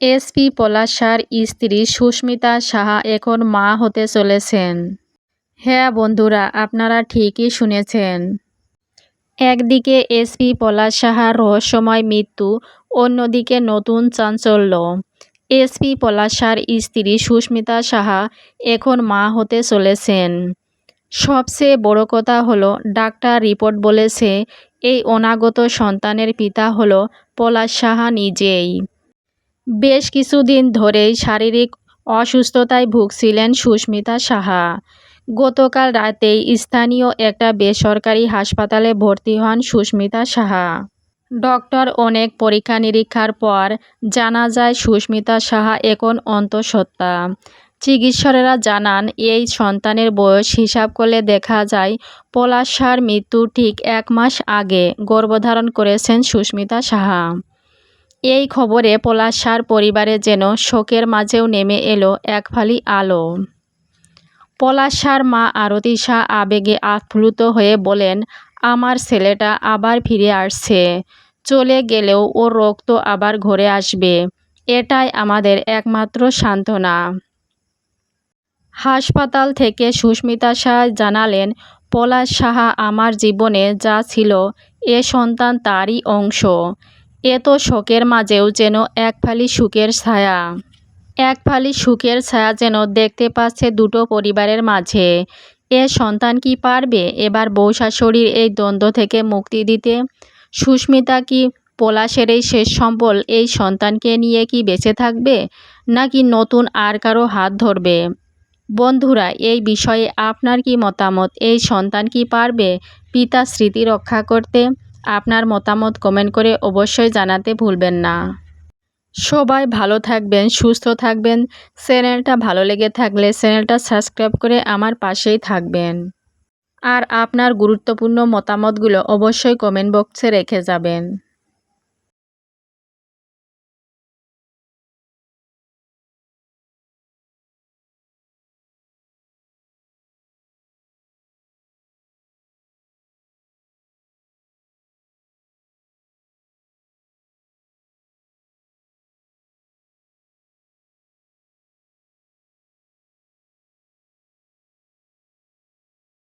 SP পলাশার স্ত্রী সুস্মিতা সাহা এখন মা হতে চলেছেন। হ্যাঁ বন্ধুরা, আপনারা ঠিকই শুনেছেন। একদিকে এসপি পলাশ সাহার রহস্যময় মৃত্যু, অন্যদিকে নতুন চাঞ্চল্য। এসপি পলাশার স্ত্রী সুস্মিতা সাহা এখন মা হতে চলেছেন। সবচেয়ে বড় কথা হলো, ডাক্তার রিপোর্ট বলেছে, এই অনাগত সন্তানের পিতা হলো পলাশ সাহা নিজেই। বেশ কিছুদিন ধরেই শারীরিক অসুস্থতায় ভুগছিলেন সুস্মিতা সাহা। গতকাল রাতেই স্থানীয় একটা বেসরকারি হাসপাতালে ভর্তি হন সুস্মিতা সাহা। ডক্টর অনেক পরীক্ষা নিরীক্ষার পর জানা যায় সুস্মিতা সাহা এখন অন্তঃসত্ত্বা। চিকিৎসকেরা জানান, এই সন্তানের বয়স হিসাব করলে দেখা যায় পলাশার মৃত্যু ঠিক এক মাস আগে গর্ভধারণ করেছেন সুস্মিতা সাহা। এই খবরে পলাশ সার পরিবারে যেন শোকের মাঝেও নেমে এলো এক ফালি আলো। পলাশ সার মা আরতি শাহ আবেগে আপ্লুত হয়ে বলেন, আমার ছেলেটা আবার ফিরে আসছে। চলে গেলেও ওর রক্ত আবার ঘরে আসবে। এটাই আমাদের একমাত্র সান্ত্বনা। হাসপাতাল থেকে সুস্মিতা শাহ জানালেন, পলাশ সাহা আমার জীবনে যা ছিল, এ সন্তান তারই অংশ। এত শোকের মাঝেও যেন এক ফালি সুখের ছায়া। এক ফালি সুখের ছায়া যেন দেখতে পাচ্ছে দুটো পরিবারের মাঝে। এ সন্তান কি পারবে এবার বউ শাশুড়ির এই দ্বন্দ্ব থেকে মুক্তি দিতে? সুস্মিতা কি পলাশের এই শেষ সম্বল এই সন্তানকে নিয়ে কি বেঁচে থাকবে? নাকি নতুন আর কারও হাত ধরবে? বন্ধুরা, এই বিষয়ে আপনার কি মতামত? এই সন্তান কি পারবে পিতা স্মৃতি রক্ষা করতে? আপনার মতামত কমেন্ট করে অবশ্যই জানাতে ভুলবেন না। সবাই ভালো থাকবেন, সুস্থ থাকবেন। চ্যানেলটা ভালো লেগে থাকলে চ্যানেলটা সাবস্ক্রাইব করে আমার পাশেই থাকবেন। আর আপনার গুরুত্বপূর্ণ মতামতগুলো অবশ্যই কমেন্ট বক্সে রেখে যাবেন।